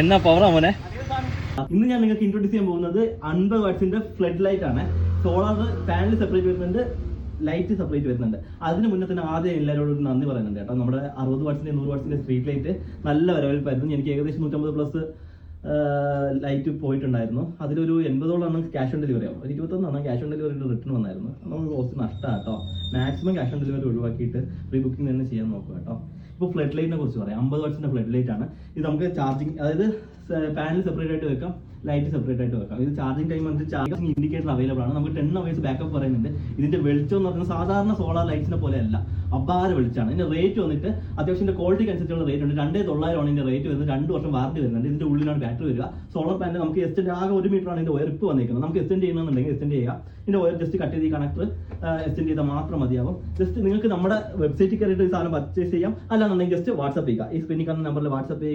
എന്നാ പവറാ മോനെ? ഇന്ന് ഞാൻ നിങ്ങൾക്ക് ഇൻട്രൊഡ്യൂസ് ചെയ്യാൻ പോകുന്നത് അൻപത് വാട്സിന്റെ ഫ്ലഡ് ലൈറ്റ് ആണ്. സോളാർ പാനൽ സെപ്പറേറ്റ് വരുന്നുണ്ട് ലൈറ്റ് സെപ്പറേറ്റ് വരുന്നുണ്ട്. അതിന് മുന്നേ തന്നെ ആദ്യം എല്ലാവരോടും നന്ദി പറയുന്നുണ്ട് കേട്ടോ. നമ്മുടെ അറുപത് വാട്സിന്റെ നൂറ് വാട്സിന്റെ സ്ട്രീറ്റ് ലൈറ്റ് നല്ല വരവേൽപ്പായിരുന്നു എനിക്ക് ഏകദേശം നൂറ്റമ്പത് പ്ലസ് ലൈറ്റ് പോയിട്ടുണ്ടായിരുന്നു. അതിലൊരു എൺപതോളം ക്യാഷ് ഓൺ ഡെലിവറി ആവും. ഒരു ഇരുപത്തൊന്നാണ് ക്യാഷ് ഓൺ ഡെലിവറി റിട്ടേൺ വന്നായിരുന്നു. നമുക്ക് കുറച്ച് നഷ്ടമാണ് കേട്ടോ. മാക്സിമം ക്യാഷ് ഓൺ ഡെലിവറി ഒഴിവാക്കിയിട്ട് പ്രീ ബുക്കിംഗ് തന്നെ ചെയ്യാൻ നോക്കുക കേട്ടോ. ഇപ്പോൾ ഫ്ലഡ് ലൈറ്റിനെ കുറിച്ച് പറയാം. അമ്പത് വാട്ട്സിന്റെ ഫ്ലഡ് ലൈറ്റ് ആണ്. ഇത് നമുക്ക് ചാർജിങ് അതായത് പാനൽ സെപ്പറേറ്റ് ആയിട്ട് വെക്കാം. ലൈറ്റ് സെപ്പറേറ്റ് ആയിട്ട് വെക്കാം. ഇത് ചാർജിങ് ടൈം വന്നിട്ട് ചാർജിങ് ഇൻഡിക്കേറ്റർ അവൈലബിൾ ആണ്. നമുക്ക് ടെൻ അവേഴ്സ് ബാക്കപ്പ് പറയുന്നുണ്ട്. ഇതിന്റെ വെളിച്ചം എന്ന് പറയുന്നത് സാധാരണ സോളാർ ലൈറ്റ്സിനെ പോലെ അല്ല. അപാര വെളിച്ചാണ് ഇതിന്റെ റേറ്റ് വന്നിട്ട് അത്യാവശ്യം ക്വാളിറ്റി ക്വാളിറ്റിക്ക് അനുസരിച്ചുള്ള റേറ്റ് ഉണ്ട്. രണ്ടേ തൊള്ളായിരമാണ് ഇതിന്റെ റേറ്റ് വരുന്നത്. രണ്ട് വർഷം വാറണ്ടി വരുന്നുണ്ട്. ഇതിന്റെ ഉള്ളിലാണ് ബാറ്ററി വരിക. സോളാർ പാനൽ നമുക്ക് എക്സ്റ്റെൻഡ് ആകെ ഒരു മീറ്റർ ആണ് ഇതിന്റെ ഉയർപ്പ് വന്നിരിക്കുന്നത് നമുക്ക് എക്സ്റ്റെൻഡ് ചെയ്യണമെന്നുണ്ടെങ്കിൽ എക്സ്റ്റെൻഡ് ചെയ്യുക ഇതിന്റെ വയർ ജസ്റ്റ് കട്ട് ചെയ്ത് ഈ കണക്ടർ എക്സ്റ്റെൻഡ് ചെയ്താൽ മാത്രം മതിയാവും. ജസ്റ്റ് നിങ്ങൾക്ക് നമ്മുടെ വെബ്സൈറ്റിൽ കയറിയിട്ട് ഈ സാധനം പർച്ചേസ് ചെയ്യാം. അല്ലാന്നുണ്ടെങ്കിൽ ജസ്റ്റ് വാട്സ്ആപ്പ് ചെയ്യുക ഈ സ്ക്രീനിൽ കാണുന്ന നമ്പറിൽ ചെയ്യുക